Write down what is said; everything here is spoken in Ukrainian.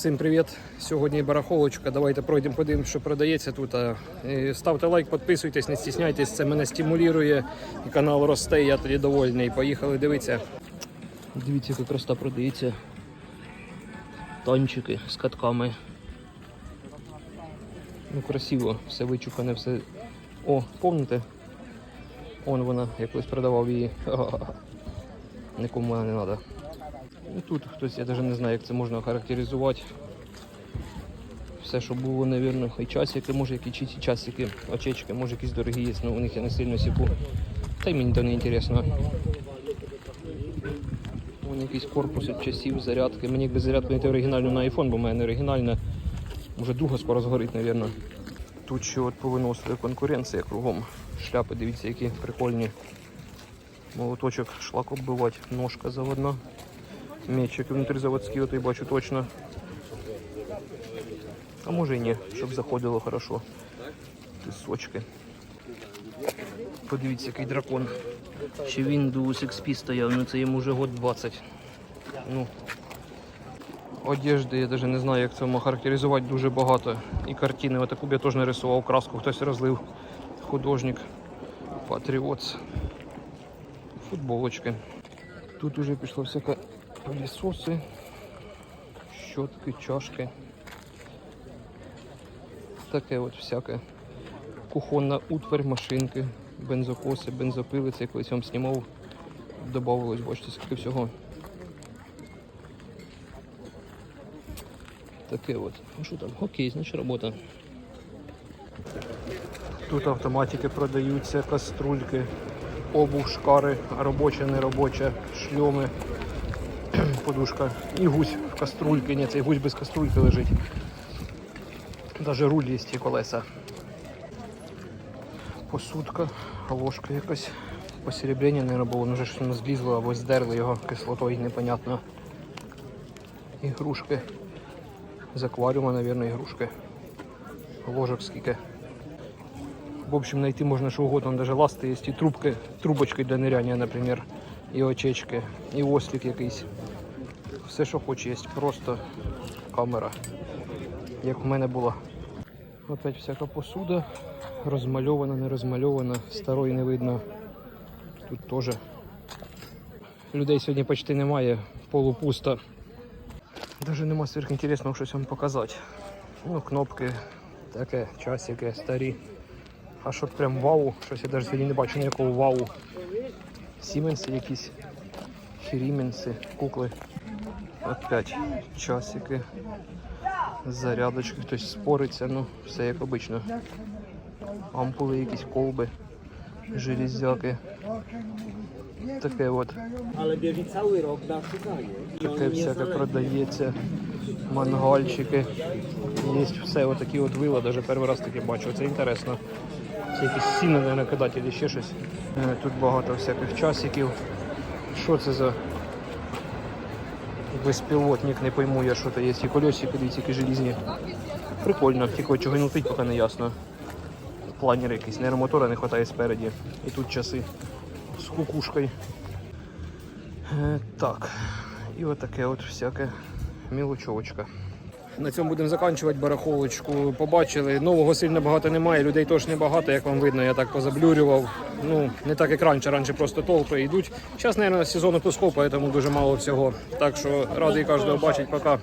Всім привіт! Сьогодні барахолочка. Давайте пройдемо, подивимося, що продається тут. Ставте лайк, підписуйтесь, не стісняйтесь, це мене стимулює і канал росте, я тоді довольний. Поїхали дивитися. Дивіться, яка красота продається. Тончики з катками. Ну, красиво, все вичукане, все. О, помните? Он вона, я колись продавав її. Нікому вона не треба. І тут хтось, я навіть не знаю, як це можна охарактеризувати. Все, що було, навірно, і часики, може які читі часики, очечки, може якісь дорогі є, але у них я не сильно сіку. Та й мені то не інтересно. Вон якийсь корпус від часів, зарядки. Мені якби зарядку не оригінальну на iPhone, бо в мене не оригінальна. Може дуга скоро згорить, навірно. Тут ще от повиносили конкуренція кругом. Шляпи, дивіться, які прикольні. Молоточок шлак оббивати, ножка заводна. Мечик внутрізаводський, от я бачу точно. А може і ні, щоб заходило хорошо. Пісочки. Подивіться, який дракон. Ще Windows XP стояв, ну це йому вже год 20. Ну, одежди, я навіть не знаю, як це характеризувати дуже багато. І картини, отаку б я теж нарисував краску, хтось розлив. Художник. Патріотс. Футболочки. Тут уже пішло всяке пилісоси, щотки, чашки. Таке от всяке. Кухонна утварь, машинки, бензокоси, бензопили. Це я колись вам знімав. Добавилось, бачите, скільки всього. Таке от. Ну що там? Окей, значить робота. Тут автоматики продаються, каструльки, обув, шкари, робоча, неробоча, шльоми, подушка і гусь в каструльки. Ні, цей гусь без каструльки лежить. Даже руль є і колеса. Посудка, ложка якась. Посеребрення не було, ну вже щось злізло або здерли його кислотою, непонятно. Ігрушки. З акваріума, мабуть, ігрушки. Ложок скільки. В общем, знайти можна що угодно, даже ласти є і трубки, трубочки для ниряння, наприклад, і очечки, і ослик якийсь. Все, що хоче, є просто камера, як в мене була. Опять всяка посуда, розмальована, не розмальована, старої не видно. Тут теж. Людей сьогодні почти немає, полупусто. Даже нема сверхінтересного щось вам показати. Ну, кнопки, таке, часики, старі. А що прям вау, щось я навіть сьогодні не бачу ніякого вау. Сіменси якісь, хіріменси, кукли. Опять часики, зарядочки, хтось спориться, ну все як обично. Ампули, якісь колби, железяки. Таке от. rok na szukanie. I Таке всяке продається. Мангальчики. Є все отакі от вила, навіть перший раз таке бачу. Це інтересно. Це якісь сіно не накидати або ще щось. Е, Тут багато всяких часиків. Що це за безпілотник, не пойму я, що це є. І колесики, дивіться, які. Прикольно, тільки чого не летить, поки не ясно. Планер якийсь, нейромотора не вистачає спереді. І тут часи з кукушкою. Е, Так, і отаке от всяке мілочовочка. На цьому будемо закінчувати барахолочку. Побачили, нового сильно багато немає, людей теж небагато, як вам видно, я так позаблюрював. Ну, не так як раніше, раніше просто толпи йдуть. Зараз, мабуть, сезон отпусков, тому дуже мало всього. Так що радий кожного бачить, пока.